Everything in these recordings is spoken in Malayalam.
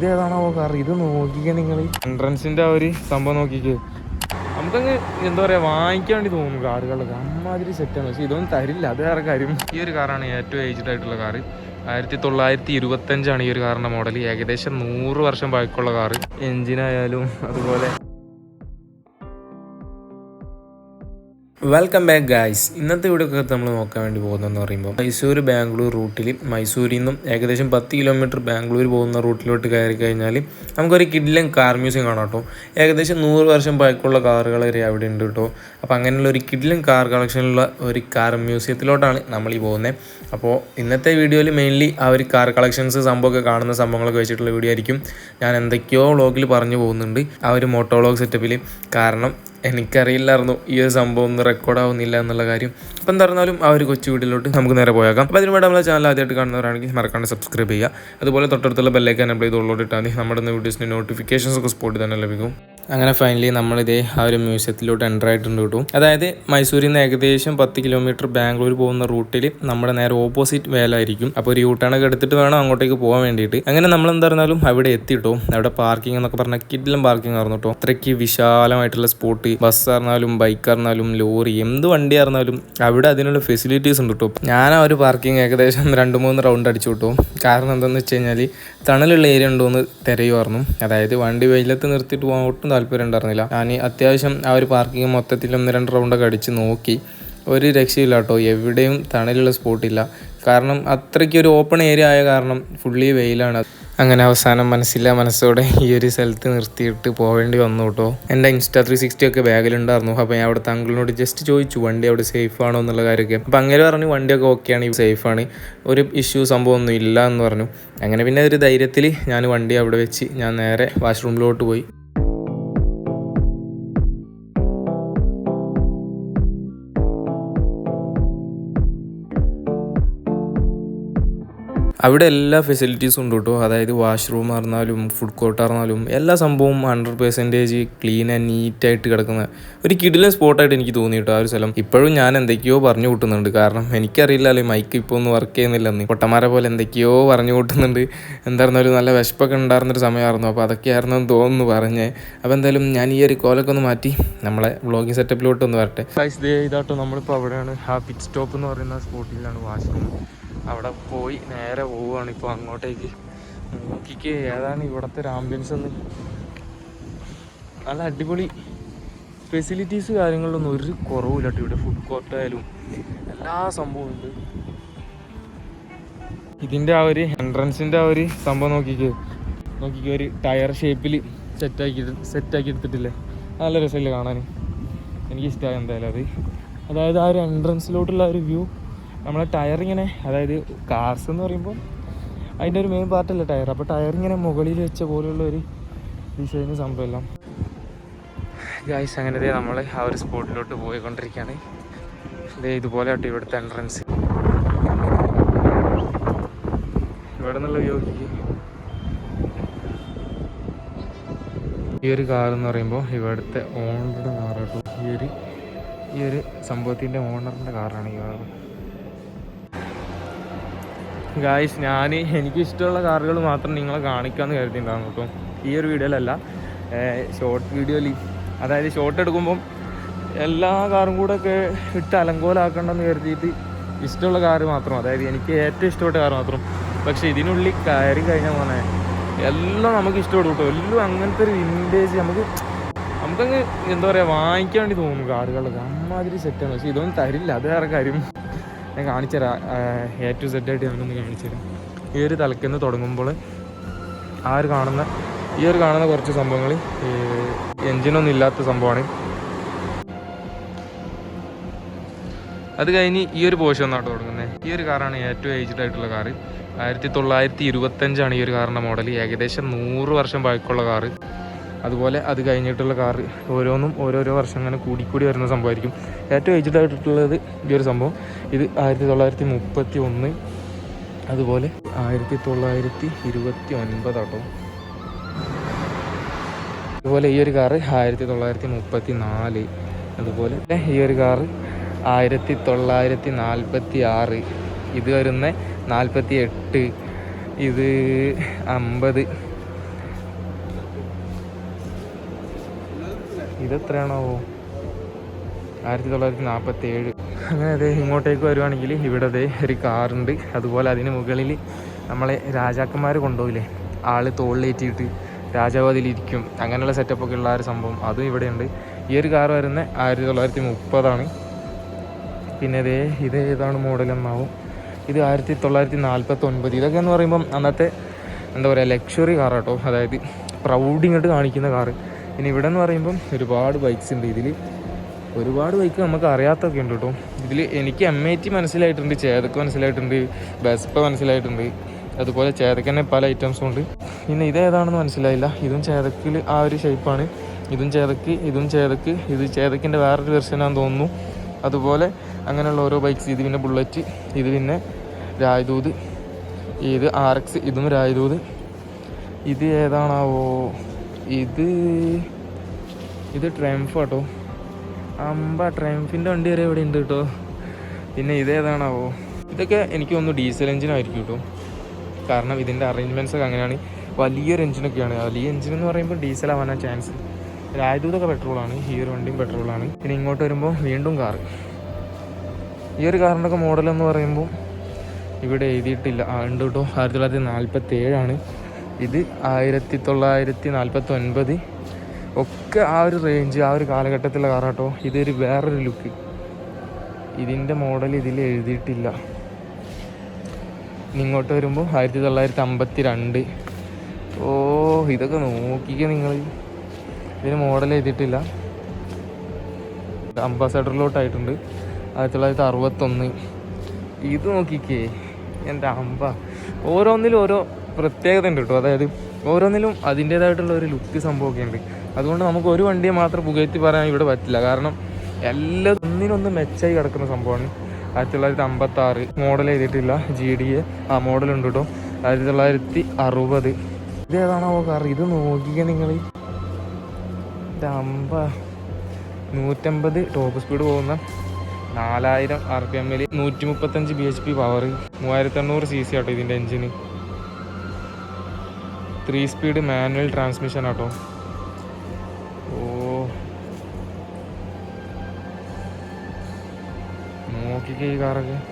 ഇത് കാറ്? ഇത് നോക്കിക്കേ നിങ്ങൾ എൻട്രൻസിന്റെ ആ ഒരു സംഭവം നോക്കിക്കേ. നമുക്കങ്ങ് എന്താ പറയാ വാങ്ങിക്കാൻ വേണ്ടി തോന്നും കാറുകളൊക്കെ. അമ്മാതിരി സെറ്റാണ് പക്ഷെ ഇതൊന്നും തരില്ല. അത് വേറെ കാര്യം. ഈ ഒരു കാറാണ് ഏറ്റവും ഏജ്ഡ് ആയിട്ടുള്ള കാറ്. ആയിരത്തി തൊള്ളായിരത്തി ഇരുപത്തഞ്ചാണ് ഈ ഒരു കാറിന്റെ മോഡൽ ഏകദേശം നൂറ് വർഷം പഴക്കമുള്ള കാറ്. എഞ്ചിനായാലും അതുപോലെ വെൽക്കം ബാക്ക് ഗായ്സ് ഇന്നത്തെ വീഡിയോ നമ്മൾ നോക്കാൻ വേണ്ടി പോകുന്നതെന്ന് പറയുമ്പോൾ മൈസൂർ ബാംഗ്ലൂർ റൂട്ടിൽ മൈസൂരിൽ നിന്നും ഏകദേശം പത്ത് കിലോമീറ്റർ ബാംഗ്ലൂർ പോകുന്ന റൂട്ടിലോട്ട് കയറി കഴിഞ്ഞാൽ നമുക്കൊരു കിഡിലൻ കാർ മ്യൂസിയം കാണാം കേട്ടോ. ഏകദേശം നൂറ് വർഷം പഴക്കമുള്ള കാറുകൾ വരെ അവിടെ ഉണ്ട് കേട്ടോ. അപ്പോൾ അങ്ങനെയുള്ള ഒരു കിഡിലൻ കാർ കളക്ഷനുള്ള ഒരു കാർ മ്യൂസിയത്തിലോട്ടാണ് നമ്മൾ ഈ പോകുന്നത് അപ്പോൾ ഇന്നത്തെ വീഡിയോയിൽ മെയിൻലി ആ ഒരു കാർ കളക്ഷൻസ് സംഭവമൊക്കെ കാണുന്ന സംഭവങ്ങളൊക്കെ വെച്ചിട്ടുള്ള വീഡിയോ ആയിരിക്കും. ഞാൻ എന്തൊക്കെയോ വ്ളോഗിൽ പറഞ്ഞു പോകുന്നുണ്ട് ആ ഒരു മോട്ടോളോഗ് സെറ്റപ്പിൽ കാരണം എനിക്കറിയില്ലായിരുന്നു ഈ ഒരു സംഭവം ഒന്നും റെക്കോർഡ് ആവുന്നില്ല എന്നുള്ള കാര്യം. അപ്പം എന്തായിരുന്നാലും ആ ഒരു കൊച്ചു വീട്ടിലോട്ട് നമുക്ക് നേരെ പോയേക്കാം. അപ്പോൾ അതിനുവേണ്ടി നമ്മളെ ചാനൽ ആദ്യമായിട്ട് കാണുന്നവരാണെങ്കിൽ മറക്കാണ്ട് സബ്സ്ക്രൈബ് ചെയ്യുക. അതുപോലെ തൊട്ടടുത്തുള്ള ബെല്ലേക്ക് അപ്ലൈ ചെയ്തോളോട്ട് ഇട്ടാൽ മതി. നമ്മുടെ വീഡിയോസിന്റെ നോട്ടിഫിക്കേഷൻസ് ഒക്കെ സ്പോട്ടിൽ തന്നെ ലഭിക്കും. അങ്ങനെ ഫൈനലി നമ്മളിതേ ആ ഒരു മ്യൂസിയത്തിലോട്ട് എന്റർ ആയിട്ടുണ്ട് കേട്ടോ. അതായത് മൈസൂരിൽ നിന്ന് ഏകദേശം പത്ത് കിലോമീറ്റർ ബാംഗ്ലൂർ പോകുന്ന റൂട്ടിൽ നമ്മുടെ നേരെ ഓപ്പോസിറ്റ് വേലായിരിക്കും. അപ്പോൾ ഒരു യൂട്ടേണൊക്കെ എടുത്തിട്ട് വേണം അങ്ങോട്ടേക്ക് പോകാൻ വേണ്ടിയിട്ട്. അങ്ങനെ നമ്മൾ എന്തായിരുന്നാലും അവിടെ എത്തിട്ടോ അവിടെ പാർക്കിംഗ് എന്നൊക്കെ പറഞ്ഞാൽ കിഡിലും പാർക്കിംഗ് ആയിരുന്നു കേട്ടോ. അത്രയ്ക്ക് വിശാലമായിട്ടുള്ള സ്പോട്ട് ബസ് ആയിരുന്നാലും ബൈക്ക് ആയിരുന്നാലും ലോറി എന്ത് വണ്ടി ആയിരുന്നാലും അവിടെ അതിനുള്ള ഫെസിലിറ്റീസ് ഉണ്ട് കേട്ടോ. ഞാൻ ആ ഒരു പാർക്കിംഗ് ഏകദേശം രണ്ട് മൂന്ന് റൗണ്ട് അടിച്ചു കിട്ടും. കാരണം എന്താണെന്ന് വെച്ച് കഴിഞ്ഞാൽ തണലുള്ള ഏരിയ ഉണ്ടോ എന്ന് തിരയുമായിരുന്നു അതായത് വണ്ടി വെയിലത്ത് നിർത്തിയിട്ട് പോകാൻ ഒട്ടും താല്പര്യം ഉണ്ടായിരുന്നില്ല. ഞാൻ അത്യാവശ്യം ആ ഒരു പാർക്കിംഗ് മൊത്തത്തിൽ ഒന്ന് രണ്ട് റൗണ്ടൊക്കെ അടിച്ച് നോക്കി. ഒരു രക്ഷയില്ല കേട്ടോ. എവിടെയും തണലുള്ള സ്പോട്ടില്ല കാരണം അത്രയ്ക്ക് ഒരു ഓപ്പൺ ഏരിയ ആയ കാരണം ഫുള്ളി വെയിലാണ്. അങ്ങനെ അവസാനം മനസ്സില്ല മനസ്സോടെ ഈ ഒരു സ്ഥലത്ത് നിർത്തിയിട്ട് പോവേണ്ടി വന്നു കേട്ടോ. എന്റെ ഇൻസ്റ്റാ ത്രീ സിക്സ്റ്റി ഒക്കെ ബാഗിലുണ്ടായിരുന്നു. അപ്പോൾ ഞാൻ അവിടെ അങ്കിളിനോട് ജസ്റ്റ് ചോദിച്ചു വണ്ടി അവിടെ സേഫ് ആണോ? എന്നുള്ള കാര്യമൊക്കെ. അപ്പോൾ അങ്ങനെ പറഞ്ഞു വണ്ടിയൊക്കെ ഓക്കെയാണ് സേഫ് ആണ്. ഒരു ഇഷ്യൂ സംഭവമൊന്നും ഇല്ല എന്ന് പറഞ്ഞു. അങ്ങനെ പിന്നെ ഒരു ധൈര്യത്തിൽ ഞാൻ വണ്ടി അവിടെ വെച്ച് ഞാൻ നേരെ വാഷ്റൂമിലോട്ട് പോയി. അവിടെ എല്ലാ ഫെസിലിറ്റീസും ഉണ്ട് കേട്ടോ അതായത് വാഷ്റൂം ആയിരുന്നാലും ഫുഡ് കോർട്ട് ആയിരുന്നാലും എല്ലാ സംഭവവും ഹൺഡ്രഡ് പെർസെന്റേജ് ക്ലീൻ ആൻഡ് നീറ്റായിട്ട് കിടക്കുന്ന ഒരു കിടിലൻ സ്പോട്ടായിട്ട് എനിക്ക് തോന്നി കേട്ടോ ആ ഒരു സ്ഥലം. ഇപ്പോഴും ഞാൻ എന്തൊക്കെയോ പറഞ്ഞു കൂട്ടുന്നുണ്ട്. കാരണം എനിക്കറിയില്ലല്ലോ മൈക്ക് ഇപ്പോൾ ഒന്നും വർക്ക് ചെയ്യുന്നില്ലെന്ന്. പൊട്ടന്മാരെ പോലെ എന്തൊക്കെയോ പറഞ്ഞു കൂട്ടുന്നുണ്ട്. എന്തായിരുന്നാലും നല്ല വിശപ്പൊക്കെ ഉണ്ടായിരുന്നൊരു സമയമായിരുന്നു. അപ്പോൾ അതൊക്കെയായിരുന്നു എന്ന് തോന്നുന്നു പറഞ്ഞേ. അപ്പോൾ എന്തായാലും ഞാൻ ഈ ഒരു കോലൊക്കെ ഒന്ന് മാറ്റി നമ്മളെ വ്ളോഗിങ് സെറ്റപ്പിലോട്ട് ഒന്ന് വരട്ടെ. ഇതാട്ടോ നമ്മളിപ്പോൾ അവിടെയാണ്. പിറ്റ് സ്റ്റോപ്പ് എന്ന് പറയുന്ന സ്പോട്ടിലാണ് വാഷ്റൂം അവിടെ പോയി നേരെ പോവുകയാണ് ഇപ്പോൾ അങ്ങോട്ടേക്ക്. നോക്കിക്ക് ഏതാണ് ഇവിടുത്തെ ഒരു ആംബിയൻസ് എന്ന്. നല്ല അടിപൊളി ഫെസിലിറ്റീസ് കാര്യങ്ങളിലൊന്നും ഒരു കുറവില്ല കേട്ടോ ഇവിടെ. ഫുഡ് കോർട്ടായാലും എല്ലാ സംഭവവും ഉണ്ട്. ഇതിന്റെ ആ ഒരു എൻട്രൻസിന്റെ ആ ഒരു സംഭവം നോക്കിക്കേ. നോക്കിക്ക് ഒരു ടയർ ഷേപ്പിൽ സെറ്റാക്കി സെറ്റാക്കി എടുത്തിട്ടില്ലേ? നല്ല രസമില്ല കാണാൻ എനിക്കിഷ്ടമായി എന്തായാലും അത്. അതായത് ആ ഒരു എൻട്രൻസിലോട്ടുള്ള ഒരു വ്യൂ നമ്മളെ ടയർ ഇങ്ങനെ അതായത് കാർസ് എന്ന് പറയുമ്പോൾ അതിന്റെ ഒരു മെയിൻ പാർട്ടല്ല ടയർ അപ്പോൾ ടയർ ഇങ്ങനെ മുകളിൽ വെച്ച പോലെയുള്ള ഒരു ഡിസൈന് സംഭവമെല്ലാം. ഗായ്സ് അങ്ങനെ നമ്മൾ ആ ഒരു സ്പോട്ടിലോട്ട് പോയിക്കൊണ്ടിരിക്കുകയാണ് ഇതേ ഇതുപോലെ ആട്ടോ ഇവിടുത്തെ എൻട്രൻസ് ഇവിടെ നിന്നുള്ള യോഗിക്ക് ഈ ഒരു കാർ എന്ന് പറയുമ്പോൾ ഇവിടുത്തെ ഓണറുടെ കാറാട്ടോ ഈ ഒരു ഈ ഒരു സംഭവത്തിന്റെ ഓണറിന്റെ കാറാണ് ഈ കാർ ഗായ്സ് ഞാൻ എനിക്ക് ഇഷ്ടമുള്ള കാറുകൾ മാത്രം നിങ്ങളെ കാണിക്കാമെന്ന് കരുതിയിട്ടുണ്ടാകും കേട്ടോ. ഈ ഒരു വീഡിയോയിലല്ല ഷോർട്ട് വീഡിയോയിൽ അതായത് ഷോർട്ട് എടുക്കുമ്പം എല്ലാ കാറും കൂടെ ഒക്കെ ഇട്ട് അലങ്കോലാക്കണ്ടെന്ന് കരുതിയിട്ട് ഇഷ്ടമുള്ള കാറ് മാത്രം. അതായത് എനിക്ക് ഏറ്റവും ഇഷ്ടപ്പെട്ട കാർ മാത്രം. പക്ഷേ ഇതിനുള്ളിൽ കയറി കഴിഞ്ഞാൽ പോണേ എല്ലാം നമുക്ക് ഇഷ്ടപ്പെടും കേട്ടോ. എല്ലാം അങ്ങനത്തെ ഒരു വിന്റേജ് നമുക്ക് നമുക്കങ്ങ് എന്താ പറയുക വാങ്ങിക്കാൻ വേണ്ടി തോന്നും കാറുകളൊക്കെ. അമ്മാതിരി സെറ്റാണ് പക്ഷെ ഇതൊന്നും തരില്ല. അത് വേറെ കാര്യം. ഞാൻ കാണിച്ചുതരാം. എ ടു സെഡ് ആയിട്ട് ഞാനൊന്ന് കാണിച്ചുതരാം. ഈ ഒരു തലക്കെന്ന് തുടങ്ങുമ്പോൾ ആ ഒരു കാണുന്ന ഈ ഒരു കാണുന്ന കുറച്ച് സംഭവങ്ങൾ എൻജിനൊന്നും ഇല്ലാത്ത സംഭവമാണ്. അത് കഴിഞ്ഞ് ഈ ഒരു പോഷൻ ഒന്നാണ് തുടങ്ങുന്നത്. ഈ ഒരു കാറാണ് ഏറ്റവും ഏജ്ഡ് ആയിട്ടുള്ള കാറ് ആയിരത്തി തൊള്ളായിരത്തി ഇരുപത്തഞ്ചാണ് ഈ ഒരു കാറിന്റെ മോഡൽ ഏകദേശം നൂറ് വർഷം പഴക്കമുള്ള കാറ് അതുപോലെ അത് കഴിഞ്ഞിട്ടുള്ള കാർ ഓരോന്നും ഓരോരോ വർഷം അങ്ങനെ കൂടിക്കൂടി വരുന്ന സംഭവമായിരിക്കും. ഏറ്റവും ഏജ്ഡ് ആയിട്ടുള്ളത് ഈ ഒരു സംഭവം. ഇത് ആയിരത്തി തൊള്ളായിരത്തി മുപ്പത്തി ഒന്ന് അതുപോലെ ആയിരത്തി തൊള്ളായിരത്തി ഇരുപത്തി ഒൻപതാട്ടോ അതുപോലെ ഈ ഒരു കാറ് ആയിരത്തി തൊള്ളായിരത്തി മുപ്പത്തി നാല് അതുപോലെ ഈ ഒരു കാറ് ആയിരത്തി തൊള്ളായിരത്തി നാൽപ്പത്തി ആറ് ഇത് വരുന്ന നാൽപ്പത്തി എട്ട് ഇത് അമ്പത് ഇതെത്രയാണാവോ? ആയിരത്തി തൊള്ളായിരത്തി നാൽപ്പത്തി ഏഴ് അങ്ങനെ അതെ ഇങ്ങോട്ടേക്ക് വരുവാണെങ്കിൽ ഇവിടെ അതെ ഒരു കാറുണ്ട്. അതുപോലെ അതിന് മുകളിൽ നമ്മളെ രാജാക്കന്മാർ കൊണ്ടുപോയില്ലേ? ആൾ തോളിലേറ്റിയിട്ട് രാജാവതിലിരിക്കും. അങ്ങനെയുള്ള സെറ്റപ്പൊക്കെ ഉള്ള ഒരു സംഭവം. അതും ഇവിടെയുണ്ട്. ഈ ഒരു കാർ വരുന്നത് ആയിരത്തി തൊള്ളായിരത്തി മുപ്പതാണ് പിന്നെ ഇതേ ഇത് ഏതാണ് മോഡൽ എന്നാവും? ഇത് ആയിരത്തി തൊള്ളായിരത്തി നാൽപ്പത്തി ഒൻപത് ഇതൊക്കെ എന്ന് പറയുമ്പം അന്നത്തെ എന്താ പറയുക ലക്ഷറി കാർ കേട്ടോ അതായത് പ്രൗഡ് ഇങ്ങോട്ട് കാണിക്കുന്ന കാറ്. പിന്നെ ഇവിടെ എന്ന് പറയുമ്പം ഒരുപാട് ബൈക്ക്സ് ഉണ്ട്. ഇതിൽ ഒരുപാട് ബൈക്ക് നമുക്ക് അറിയാത്തൊക്കെ ഉണ്ട് കേട്ടോ ഇതിൽ എനിക്ക് എം ഐ ടി മനസ്സിലായിട്ടുണ്ട് ചേതക്ക് മനസ്സിലായിട്ടുണ്ട് ബെസ്പ മനസ്സിലായിട്ടുണ്ട്. അതുപോലെ ചേതക്കന്നെ പല ഐറ്റംസും ഉണ്ട്. പിന്നെ ഇതേതാണെന്ന് മനസ്സിലായില്ല. ഇതും ചേതക്കിൽ ആ ഒരു ഷേപ്പാണ് ഇതും ചേതക്ക് ഇതും ചേതക്ക് ഇത് ചേതക്കിന്റെ വേറൊരു വെർഷനാന്ന് തോന്നുന്നു. അതുപോലെ അങ്ങനെയുള്ള ഓരോ ബൈക്ക്സ് ഇത് പിന്നെ ബുള്ളറ്റ് ഇത് പിന്നെ രാജദൂത് ഇത് ആർ എക്സ് ഇതും രാജദൂത്. ഇത് ഏതാണാവോ? ഇത് ഇത് ട്രംഫ് കേട്ടോ അമ്പ ട്രംഫിന്റെ വണ്ടി വരെ ഇവിടെ ഉണ്ട് കേട്ടോ പിന്നെ ഇതേതാണാവോ ഇതൊക്കെ എനിക്ക് തോന്നുന്നു ഡീസൽ എഞ്ചിനായിരിക്കും കേട്ടോ കാരണം ഇതിന്റെ അറേഞ്ച്മെന്റ്സ് ഒക്കെ അങ്ങനെയാണ്. വലിയൊരു എഞ്ചിനൊക്കെയാണ് വലിയ എഞ്ചിൻ എന്ന് പറയുമ്പോൾ ഡീസൽ ആവാനാണ് ചാൻസ് രാജദൂതൊക്കെ പെട്രോളാണ് ഈ ഒരു വണ്ടിയും പെട്രോളാണ് പിന്നെ ഇങ്ങോട്ട് വരുമ്പോൾ വീണ്ടും കാറ് ഈ ഒരു കാറിന്റെ ഒക്കെ മോഡൽ എന്ന് പറയുമ്പോൾ ഇവിടെ എഴുതിയിട്ടില്ല. ഉണ്ട് കേട്ടോ ആയിരത്തി തൊള്ളായിരത്തി നാൽപ്പത്തി ഏഴാണ്. ഇത് ആയിരത്തി തൊള്ളായിരത്തി നാൽപ്പത്തി ഒൻപത് ഒക്കെ ആ ഒരു റേഞ്ച് ആ ഒരു കാലഘട്ടത്തിലുള്ള കാലഘട്ടത്തിലെ കേട്ടോ ഇതൊരു വേറൊരു ലുക്ക് ഇതിന്റെ മോഡൽ ഇതിൽ എഴുതിയിട്ടില്ല. ഇങ്ങോട്ട് വരുമ്പോൾ ആയിരത്തി തൊള്ളായിരത്തി അമ്പത്തി രണ്ട് ഓ ഇതൊക്കെ നോക്കിക്കുക നിങ്ങൾ ഇതിന് മോഡൽ എഴുതിയിട്ടില്ല. അംബാസഡറിലോട്ടായിട്ടുണ്ട്. ആയിരത്തി തൊള്ളായിരത്തി അറുപത്തൊന്ന് ഇത് നോക്കിക്കേ. എന്റെ അമ്പ. ഓരോന്നിലും ഓരോ പ്രത്യേകത ഉണ്ട് കേട്ടോ. അതായത് ഓരോന്നിലും അതിന്റേതായിട്ടുള്ള ഒരു ലുക്ക് സംഭവമൊക്കെ ഉണ്ട്. അതുകൊണ്ട് നമുക്ക് ഒരു വണ്ടിയെ മാത്രം പുകഴ്ത്തി പറയാൻ ഇവിടെ പറ്റില്ല. കാരണം എല്ലാ ഒന്നിനൊന്ന് മെച്ചായി കിടക്കുന്ന സംഭവമാണ്. ആയിരത്തി തൊള്ളായിരത്തി അമ്പത്തി ആറ് മോഡൽ ചെയ്തിട്ടില്ല ജി ഡി എ ആ മോഡലുണ്ട് കേട്ടോ ആയിരത്തി തൊള്ളായിരത്തി അറുപത് ഇത് ഏതാണോ കാർ ഇത് നോക്കിക്കുക നിങ്ങൾ അമ്പ നൂറ്റമ്പത് ടോപ്പ് സ്പീഡ് പോകുന്ന നാലായിരം ആർ പി എമ്മിൽ നൂറ്റി മുപ്പത്തഞ്ച് ബി എച്ച് പി പവർ മൂവായിരത്തി എണ്ണൂറ് സി സി ആട്ടോ ഇതിന്റെ എഞ്ചിന് three speed manual transmission auto. ഓ. നോക്കിക്കേ ഈ കാറൊക്കെ.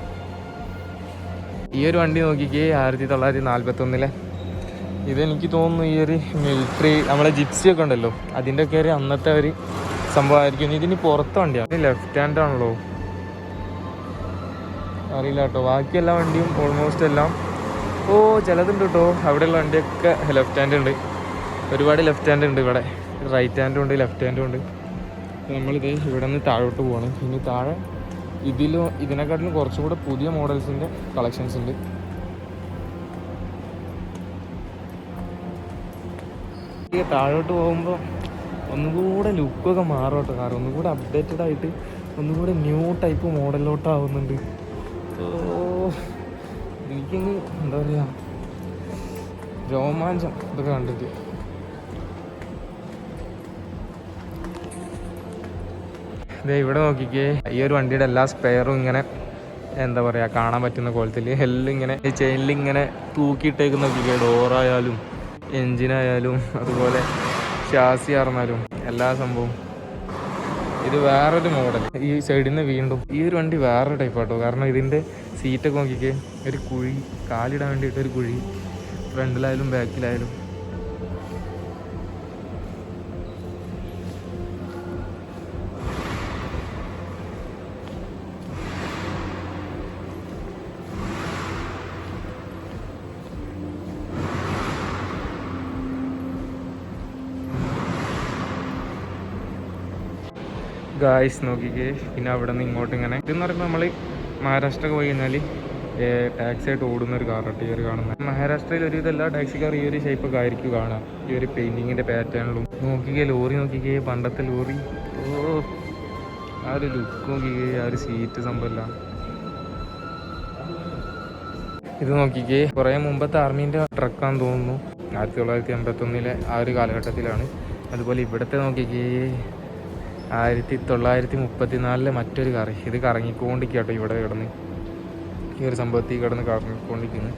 ഈ ഒരു വണ്ടി നോക്കിക്കേ ആയിരത്തി തൊള്ളായിരത്തി നാൽപ്പത്തി ഒന്നിലെ ഇതെനിക്ക് തോന്നുന്നു ഈ ഒരു മിലിറ്ററി നമ്മളെ ജിപ്സി ഒക്കെ ഉണ്ടല്ലോ. അതിന്റെ ഒക്കെ ഒരു അന്നത്തെ ഒരു സംഭവമായിരിക്കും ഇതിന് പുറത്ത് വണ്ടിയാണ് ലെഫ്റ്റ് ഹാൻഡ് ആണല്ലോ. അറിയില്ല കേട്ടോ. ബാക്കി എല്ലാ വണ്ടിയും ഓൾമോസ്റ്റ് എല്ലാം ഓ ചിലതുണ്ട് കേട്ടോ അവിടെയുള്ള വണ്ടിയൊക്കെ ലെഫ്റ്റ് ഹാൻഡ് ഉണ്ട്. ഒരുപാട് ലെഫ്റ്റ് ഹാൻഡ് ഉണ്ട് ഇവിടെ. റൈറ്റ് ഹാൻഡും ഉണ്ട് ലെഫ്റ്റ് ഹാൻഡും ഉണ്ട്. നമ്മളിത് ഇവിടെ നിന്ന് താഴോട്ട് പോവാണ്. ഇനി താഴെ ഇതിലും ഇതിനെക്കാട്ടിലും കുറച്ചും കൂടെ പുതിയ മോഡൽസിന്റെ കളക്ഷൻസ് ഉണ്ട്. താഴോട്ട് പോകുമ്പോൾ ഒന്നുകൂടെ ലുക്കൊക്കെ മാറും കേട്ടോ കാർ ഒന്നുകൂടെ അപ്ഡേറ്റഡ് ആയിട്ട് ഒന്നുകൂടെ ന്യൂ ടൈപ്പ് മോഡലിലോട്ടാവുന്നുണ്ട് ഓ എനിക്കങ്ങ് എന്താ പറയുക രോമാഞ്ചം ഇതൊക്കെ കണ്ടിട്ട്. ദേ ഇവിടെ നോക്കിക്കേ ഈ ഒരു വണ്ടിയുടെ എല്ലാ സ്പെയറും ഇങ്ങനെ എന്താ പറയുക കാണാൻ പറ്റുന്ന കോലത്തിൽ എല്ലാം ഇങ്ങനെ ഈ ചെയിനിൽ ഇങ്ങനെ തൂക്കിയിട്ടേക്ക് നോക്കിക്കേ ഡോറായാലും എൻജിനായാലും അതുപോലെ ചാസി ആർന്നാലും എല്ലാ സംഭവവും. ഇത് വേറൊരു മോഡൽ ഈ സൈഡിൽ നിന്ന് വീണ്ടും ഈ ഒരു വണ്ടി വേറൊരു ടൈപ്പ് ആട്ടോ. കാരണം ഇതിന്റെ സീറ്റൊക്കെ നോക്കിക്കേ ഒരു കുഴി കാലിടാൻ വേണ്ടിയിട്ട് ഒരു കുഴി. ഫ്രണ്ടിലായാലും ബാക്കിലായാലും ഗായ്സ് നോക്കിക്കേ. പിന്നെ അവിടെ നിന്ന് ഇങ്ങോട്ട് ഇങ്ങനെ ഇതെന്ന് പറയുമ്പോൾ നമ്മൾ മഹാരാഷ്ട്ര പോയി കഴിഞ്ഞാൽ ടാക്സി ആയിട്ട് ഓടുന്ന ഒരു കാറാണ് ഈ ഒരു കാണുന്നത് മഹാരാഷ്ട്രയിൽ ഒരു എല്ലാ ടാക്സിക്കാർ ഈ ഒരു ഷേപ്പ് ആയിരിക്കും കാണാം. ഈ ഒരു പെയിന്റിങ്ങിന്റെ പാറ്റേണിലും നോക്കിക്കേ ലോറി നോക്കിക്കേ പണ്ടത്തെ ലോറി. ഓ ആ ഒരു ലുക്ക് നോക്കിക്കേ ആ ഒരു സീറ്റ് സംഭവമല്ല ഇത് നോക്കിക്കേ കുറേ മുമ്പത്തെ ആർമീന്റെ ട്രക്കാന്ന് തോന്നുന്നു. ആയിരത്തി തൊള്ളായിരത്തി എൺപത്തൊന്നിലെ ആ ഒരു കാലഘട്ടത്തിലാണ്. അതുപോലെ ഇവിടുത്തെ നോക്കിക്കേ ആയിരത്തി തൊള്ളായിരത്തി മുപ്പത്തിനാലിലെ മറ്റൊരു കറി. ഇത് കറങ്ങിക്കൊണ്ടിരിക്കട്ടോ ഇവിടെ കിടന്ന്. ഈ ഒരു സംഭവത്തിൽ കിടന്ന് കറങ്ങിക്കൊണ്ടിരിക്കുന്നു.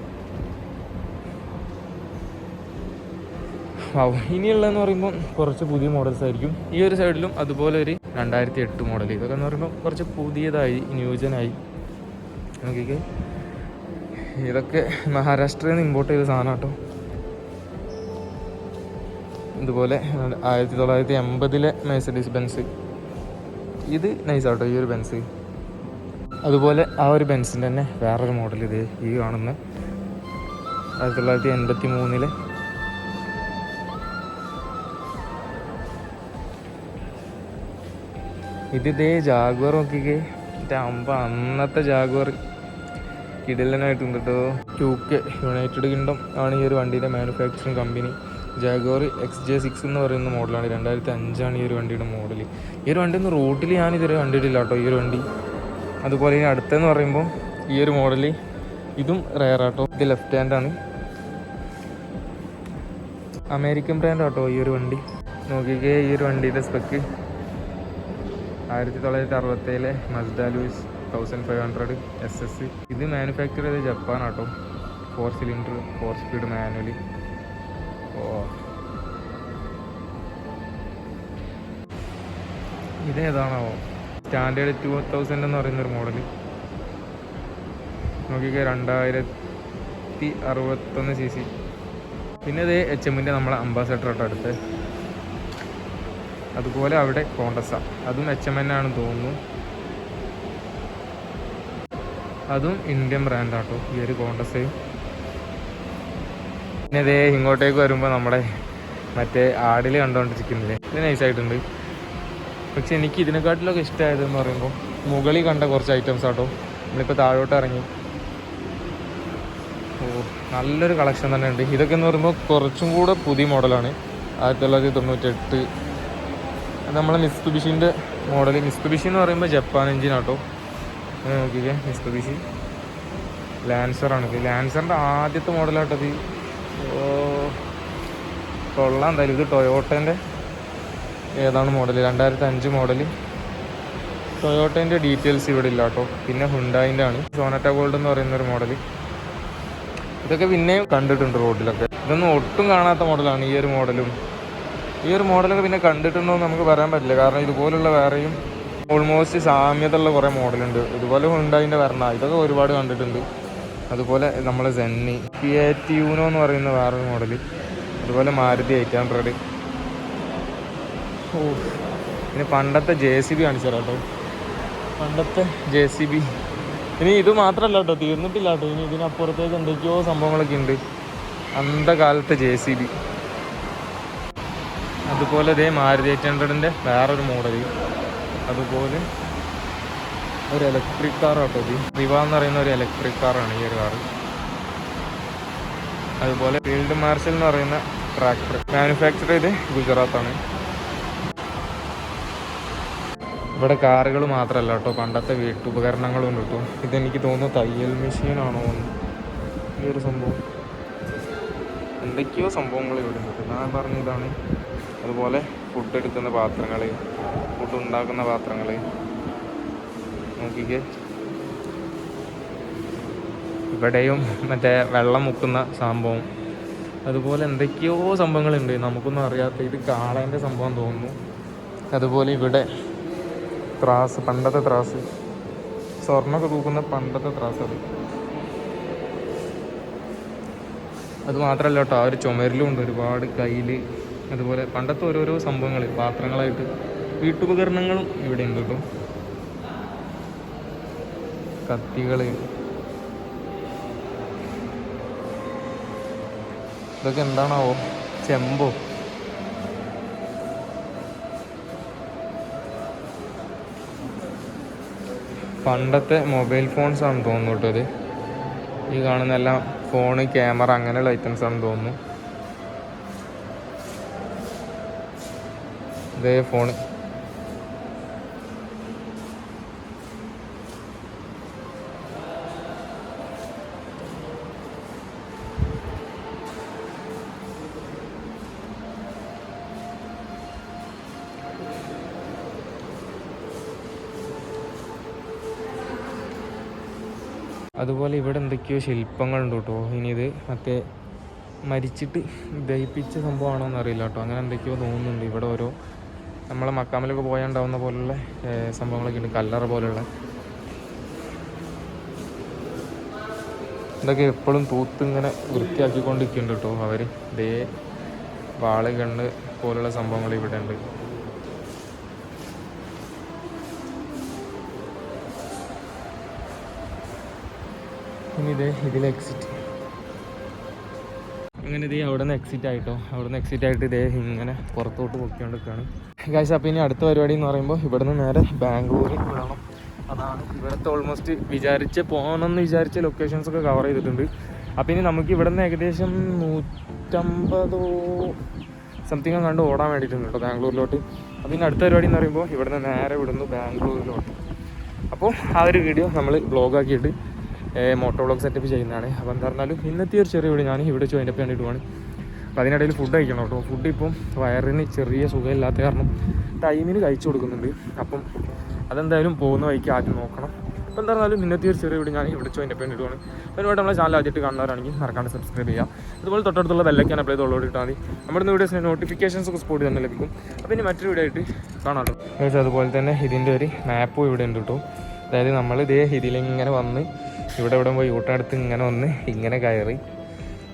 ഇനിയുള്ളതെന്ന് പറയുമ്പോൾ കുറച്ച് പുതിയ മോഡൽസ് ആയിരിക്കും. ഈ ഒരു സൈഡിലും അതുപോലെ ഒരു രണ്ടായിരത്തി എട്ട് മോഡൽ ഇതൊക്കെ എന്ന് പറയുമ്പോൾ കുറച്ച് പുതിയതായി ന്യൂജനായി. നോക്കിക്കേ. ഇതൊക്കെ മഹാരാഷ്ട്രയിൽ നിന്ന് ഇമ്പോർട്ട് ചെയ്ത സാധനം കേട്ടോ ഇതുപോലെ ആയിരത്തി തൊള്ളായിരത്തി എൺപതിലെ മേസഡീസ് ബെൻസ് ഇത് നൈസാട്ടോ ഈ ഒരു ബെൻസ്. അതുപോലെ ആ ഒരു ബെൻസിന്റെ തന്നെ വേറൊരു മോഡൽ ഇത് ഈ കാണുന്ന ആയിരത്തി തൊള്ളായിരത്തി എൺപത്തി മൂന്നിലെ ഇത് ഇതേ ജാഗ്വർ നോക്കിക്കേ. അമ്പ അന്നത്തെ ജാഗ്വർ കിടലനായിട്ടുണ്ട് കേട്ടോ ടു കെ യുണൈറ്റഡ് കിങ്ഡം ആണ് ഈ ഒരു വണ്ടിയുടെ manufacturing company. Jaguar X J six എന്ന് പറയുന്ന മോഡലാണ് രണ്ടായിരത്തി അഞ്ചാണ് ഈ ഒരു വണ്ടിയുടെ മോഡൽ ഈ ഒരു വണ്ടി ഒന്ന് റോട്ടിൽ ഞാൻ ഇതുവരെ കണ്ടിട്ടില്ല കേട്ടോ ഈ ഒരു വണ്ടി. അതുപോലെ ഇനി അടുത്തെന്ന് പറയുമ്പോൾ ഈ ഒരു മോഡൽ ഇതും റയർ ആട്ടോ. ഇത് ലെഫ്റ്റ് ഹാൻഡാണ് അമേരിക്കൻ ബ്രാൻഡ് ആട്ടോ ഈ ഒരു വണ്ടി. നോക്കിക്കേ ഈ ഒരു വണ്ടിയുടെ സ്പെക്ക് ആയിരത്തി തൊള്ളായിരത്തി അറുപത്തേഴിലെ Mazda thousand five hundred S S ഇത് മാനുഫാക്ചർ ചെയ്ത് Japan auto four cylinder four speed manually ഇതേതാണാവോ സ്റ്റാൻഡേർഡ് ടു തൗസൻഡ് എന്ന് പറയുന്ന ഒരു മോഡൽ നോക്കിക്കേ രണ്ടായിരത്തി അറുപത്തൊന്ന് സി സി. പിന്നെ ഇത് എച്ച് എമ്മിന്റെ നമ്മളെ അംബാസഡർ ആട്ടോ അടുത്ത്. അതുപോലെ അവിടെ കോണ്ടസ അതും എച്ച് എം എൻ ആണെന്ന് തോന്നുന്നു. അതും ഇന്ത്യൻ ബ്രാൻഡാട്ടോ ഈ ഒരു കോണ്ടസയും പിന്നെ ഇതേ ഇങ്ങോട്ടേക്ക് വരുമ്പോൾ നമ്മുടെ മറ്റേ ആടിൽ കണ്ടുകൊണ്ടിരിക്കുന്നില്ലേ ഇത് നൈസായിട്ടുണ്ട് പക്ഷെ എനിക്ക് ഇതിനെക്കാട്ടിലൊക്കെ ഇഷ്ടമായതെന്ന് പറയുമ്പോൾ മുകളിൽ കണ്ട കുറച്ച് ഐറ്റംസ് ആട്ടോ. നമ്മളിപ്പോൾ താഴോട്ട് ഇറങ്ങി. ഓ നല്ലൊരു കളക്ഷൻ തന്നെ ഉണ്ട് ഇതൊക്കെ എന്ന് പറയുമ്പോൾ കുറച്ചും കൂടെ പുതിയ മോഡലാണ്. ആയിരത്തി തൊള്ളായിരത്തി തൊണ്ണൂറ്റെട്ട് നമ്മളെ മിസ്തുബിഷിന്റെ മോഡൽ മിസ്തുബിഷി എന്ന് പറയുമ്പോൾ ജപ്പാൻ എഞ്ചിനാട്ടോ ആട്ടോ. നോക്കിക്കേ മിസ്തുബിഷി ലാൻസറാണ് ഇത് ലാൻസറിന്റെ ആദ്യത്തെ മോഡലാട്ടത് കൊള്ളാം എന്തായാലും ഇത് ടൊയോട്ടേന്റെ ഏതാണ് മോഡൽ രണ്ടായിരത്തി അഞ്ച് മോഡൽ ടൊയോട്ടേന്റെ ഡീറ്റെയിൽസ് ഇവിടെ ഇല്ല കേട്ടോ. പിന്നെ ഹുണ്ടായിന്റെ ആണ്. സോനറ്റ ഗോൾഡ് എന്ന് പറയുന്ന ഒരു മോഡൽ ഇതൊക്കെ പിന്നെയും കണ്ടിട്ടുണ്ട് റോഡിലൊക്കെ. ഇതൊന്നും ഒട്ടും കാണാത്ത മോഡലാണ് ഈ ഒരു മോഡലും ഈ ഒരു മോഡലൊക്കെ പിന്നെ കണ്ടിട്ടുണ്ടോ എന്ന് നമുക്ക് പറയാൻ പറ്റില്ല. കാരണം ഇതുപോലുള്ള വേറെയും ഓൾമോസ്റ്റ് സാമ്യതയുള്ള കുറേ മോഡലുണ്ട് ഇതുപോലെ ഹുണ്ടായിന്റെ വരണ. ഇതൊക്കെ ഒരുപാട് കണ്ടിട്ടുണ്ട്. അതുപോലെ നമ്മൾ സെന്നി ഫിയാറ്റ്യൂനോ എന്ന് പറയുന്ന വേറൊരു മോഡൽ അതുപോലെ മാരുതി എയ്റ്റ് ഹൺഡ്രഡ് ഓ. പിന്നെ പണ്ടത്തെ ജെ സി ബി കാണിച്ചു തരാം കേട്ടോ. പണ്ടത്തെ ജെ സി ബി ഇനി ഇത് മാത്രമല്ല കേട്ടോ തീർന്നിട്ടില്ല കേട്ടോ. ഇനി ഇതിനപ്പുറത്തേക്ക് എന്തൊക്കെയോ സംഭവങ്ങളൊക്കെ ഉണ്ട്. അന്ധകാലത്തെ ജെ സി ബി അതുപോലെ ഇതേ മാരുതി എയ്റ്റ് ഹൺഡ്രഡിന്റെ വേറൊരു മോഡൽ അതുപോലെ ഒരു ഇലക്ട്രിക് കാർ കേട്ടോ ഇത്. റിവ എന്ന് പറയുന്ന ഒരു ഇലക്ട്രിക് കാറാണ് ഈ ഒരു കാർ അതുപോലെ ഫീൽഡ് മാർഷൽ എന്ന് പറയുന്ന ട്രാക്ടർ മാനുഫാക്ചർ ചെയ്ത് ഗുജറാത്താണ് ഇവിടെ കാറുകൾ മാത്രമല്ല കേട്ടോ. പണ്ടത്തെ വീട്ടുപകരണങ്ങളും ഉണ്ട് കേട്ടോ. ഇതെനിക്ക് തോന്നുന്നു തയ്യൽ മെഷീനാണോ ഈ ഒരു സംഭവം. എന്തൊക്കെയോ സംഭവങ്ങൾ ഇവിടെ ഉണ്ട് ഞാൻ പറഞ്ഞ ഇതാണ്. അതുപോലെ ഫുഡ് എടുക്കുന്ന പാത്രങ്ങൾ ഫുഡ് ഉണ്ടാക്കുന്ന പാത്രങ്ങൾ നോക്കിക്കേ. ഇവിടെയും മറ്റേ വെള്ളം മുക്കുന്ന സംഭവം. അതുപോലെ എന്തൊക്കെയോ സംഭവങ്ങളുണ്ട്. നമുക്കൊന്നും അറിയാത്ത ഇത് കാളേന്റെ സംഭവം തോന്നുന്നു. അതുപോലെ ഇവിടെ ത്രാസ് പണ്ടത്തെ ത്രാസ്. സ്വർണമൊക്കെ തൂക്കുന്ന പണ്ടത്തെ ത്രാസ് അത്. അത് മാത്രമല്ല കേട്ടോ ആ ഒരു ചുമരിലും ഉണ്ട് ഒരുപാട് കയ്യിൽ അതുപോലെ പണ്ടത്തെ ഓരോരോ സംഭവങ്ങൾ പാത്രങ്ങളായിട്ട് വീട്ടുപകരണങ്ങളും ഇവിടെ ഉണ്ട് കേട്ടോ. കത്തികൾ ഇതൊക്കെ എന്താണാവോ? ചെമ്പോ. പണ്ടത്തെ മൊബൈൽ ഫോൺസ് ആണ് തോന്നുന്നു ഈ കാണുന്ന എല്ലാം ഫോണ് ക്യാമറ അങ്ങനെയുള്ള ഐറ്റംസ് ആണെന്ന് തോന്നുന്നു. ഇതേ ഫോണ്. അതുപോലെ ഇവിടെ എന്തൊക്കെയോ ശില്പങ്ങളുണ്ട് കേട്ടോ. ഇനി ഇത് മറ്റേ മരിച്ചിട്ട് ദഹിപ്പിച്ച സംഭവമാണോ എന്നറിയില്ല കേട്ടോ. അങ്ങനെ എന്തൊക്കെയോ തോന്നുന്നുണ്ട്. ഇവിടെ ഓരോ നമ്മളെ മക്കാമിലൊക്കെ പോയാൽ ഉണ്ടാവുന്ന പോലുള്ള സംഭവങ്ങളൊക്കെ ഉണ്ട്. കല്ലറ പോലുള്ള. ഇതൊക്കെ എപ്പോഴും തൂത്ത് ഇങ്ങനെ വൃത്തിയാക്കിക്കൊണ്ടിരിക്കുന്നുണ്ട് കേട്ടോ അവർ ദേ വാൾ കണ്ണ് പോലുള്ള സംഭവങ്ങൾ ഇവിടെ ഉണ്ട്. ഇനി ഇതേ ഇതിൽ എക്സിറ്റ് അങ്ങനെ ഇതേ അവിടെ നിന്ന് എക്സിറ്റ് ആയിട്ടോ. അവിടെ നിന്ന് എക്സിറ്റ് ആയിട്ട് ഇതേ ഇങ്ങനെ പുറത്തോട്ട് പൊക്കിക്കൊണ്ടിരിക്കുകയാണ്. കാശ് അപ്പോൾ ഇനി അടുത്ത പരിപാടി എന്ന് പറയുമ്പോൾ ഇവിടെ നിന്ന് നേരെ ബാംഗ്ലൂരിൽ വിടണം. അതാണ് ഇവിടുത്തെ ഓൾമോസ്റ്റ് വിചാരിച്ച് പോകണമെന്ന് വിചാരിച്ച ലൊക്കേഷൻസ് ഒക്കെ കവർ ചെയ്തിട്ടുണ്ട്. അപ്പോൾ ഇനി നമുക്ക് ഇവിടെ നിന്ന് ഏകദേശം നൂറ്റമ്പതോ സംതിങ് കണ്ട് ഓടാൻ വേണ്ടിയിട്ടുണ്ട് ബാംഗ്ലൂരിലോട്ട്. അപ്പോൾ ഇനി അടുത്ത പരിപാടി എന്ന് പറയുമ്പോൾ ഇവിടെ നിന്ന് നേരെ വിടുന്നു ബാംഗ്ലൂരിലോട്ട്. അപ്പോൾ ആ ഒരു വീഡിയോ നമ്മൾ ബ്ലോഗാക്കിയിട്ട് മോട്ടോ ബ്ലോക്ക് സെറ്റപ്പ് ചെയ്യുന്നതാണ്. അപ്പോൾ എന്താ പറഞ്ഞാലും ഇന്നത്തെ ഒരു ചെറിയ വീട് ഞാൻ ഇവിടെ വെച്ച് അതിന്റെ വേണ്ടിയിട്ട് ഇടുവാണ് അപ്പോൾ അതിനിടയിൽ ഫുഡ് കഴിക്കണം കേട്ടോ. ഫുഡ് ഇപ്പം വയറിന് ചെറിയ സുഖമില്ലാത്ത കാരണം ടൈമിന് കഴിച്ചു കൊടുക്കുന്നുണ്ട്. അപ്പം അതെന്തായാലും പോകുന്ന വഴിക്ക് ആദ്യം നോക്കണം. അപ്പോൾ എന്താ പറഞ്ഞാലും ഇന്നത്തെ ഒരു ചെറിയ വീട് ഞാൻ ഇവിടെ വെച്ച് അതിന്റെ വേണ്ടിയിട്ട് അപ്പോൾ അതിനുവേണ്ടി നമ്മളെ ചാനൽ ആദ്യമായിട്ട് കാണുന്നവരാണെങ്കിൽ മറക്കാണ്ട് സബ്സ്ക്രൈബ് ചെയ്യുക. അതുപോലെ തൊട്ടടുത്തുള്ള ബെല്ലൊക്കെയാണ് അപ്ലൈ ചെയ്ത് ഇട്ടാൽ മതി. നമ്മുടെ വീഡിയോസ് നോട്ടിഫിക്കേഷൻസ് ഒക്കെ സ്പോട്ട് തന്നെ ലഭിക്കും. അപ്പോൾ ഇനി മറ്റൊരു വീഡിയോ ആയിട്ട് കാണാം കേട്ടോ. അതുപോലെ തന്നെ ഇതിന്റെ ഒരു മാപ്പും ഇവിടെ ഉണ്ട് കേട്ടോ. അതായത് നമ്മൾ ഇതേ ഇതിലിങ്ങനെ വന്ന് ഇവിടെ ഇവിടെ പോയി ഊട്ടടുത്ത് ഇങ്ങനെ വന്ന് ഇങ്ങനെ കയറി.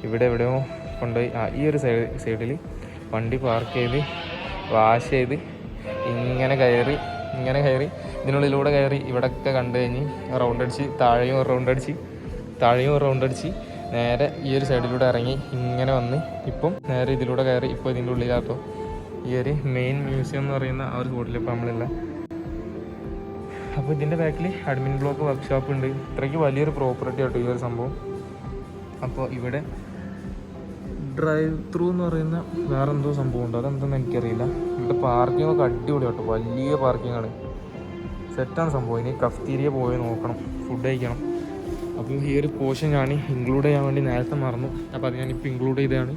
ഇവിടെ എവിടെയോ കൊണ്ടുപോയി. ആ ഈ ഒരു സൈഡ് സൈഡിൽ വണ്ടി പാർക്ക് ചെയ്ത് വാഷ് ചെയ്ത് ഇങ്ങനെ കയറി ഇങ്ങനെ കയറി. ഇതിനുള്ളിലൂടെ കയറി ഇവിടെയൊക്കെ കണ്ടു കഴിഞ്ഞ് റൗണ്ട് അടിച്ച് താഴെയും റൗണ്ട് അടിച്ച് താഴെയും റൗണ്ട് അടിച്ച് നേരെ ഈ ഒരു സൈഡിലൂടെ ഇറങ്ങി ഇങ്ങനെ വന്ന് ഇപ്പം നേരെ ഇതിലൂടെ കയറി ഇപ്പോൾ ഇതിന്റെ ഉള്ളിലാട്ടോ ഈ ഒരു മെയിൻ മ്യൂസിയം എന്ന് പറയുന്ന ആ ഒരു സ്പോട്ടിൽ ഇപ്പോൾ നമ്മളില്ല അപ്പോൾ ഇതിന്റെ ബാക്കിൽ അഡ്മിൻ ബ്ലോക്ക് വർക്ക്ഷോപ്പ് ഉണ്ട്. ഇത്രയ്ക്ക് വലിയൊരു പ്രോപ്പർട്ടി ആട്ടോ ഈ ഒരു സംഭവം. അപ്പോൾ ഇവിടെ ഡ്രൈവ് ത്രൂ എന്ന് പറയുന്ന വേറെ എന്തോ സംഭവം ഉണ്ട് അതെന്താണെന്ന് എനിക്കറിയില്ല. ഇവിടെ പാർക്കിംഗ് ഒക്കെ അടിപൊളി കേട്ടോ വലിയ പാർക്കിംഗ് ആണ്. സെറ്റാണ് സംഭവം. ഇനി കഫ്തീരിയ പോയി നോക്കണം. ഫുഡ് കഴിക്കണം. അപ്പോൾ ഈ ഒരു പോർഷൻ ഞാൻ ഇൻക്ലൂഡ് ചെയ്യാൻ വേണ്ടി നേരത്തെ മറന്നു. അപ്പോൾ അത് ഞാനിപ്പോൾ ഇൻക്ലൂഡ് ചെയ്തതാണ്.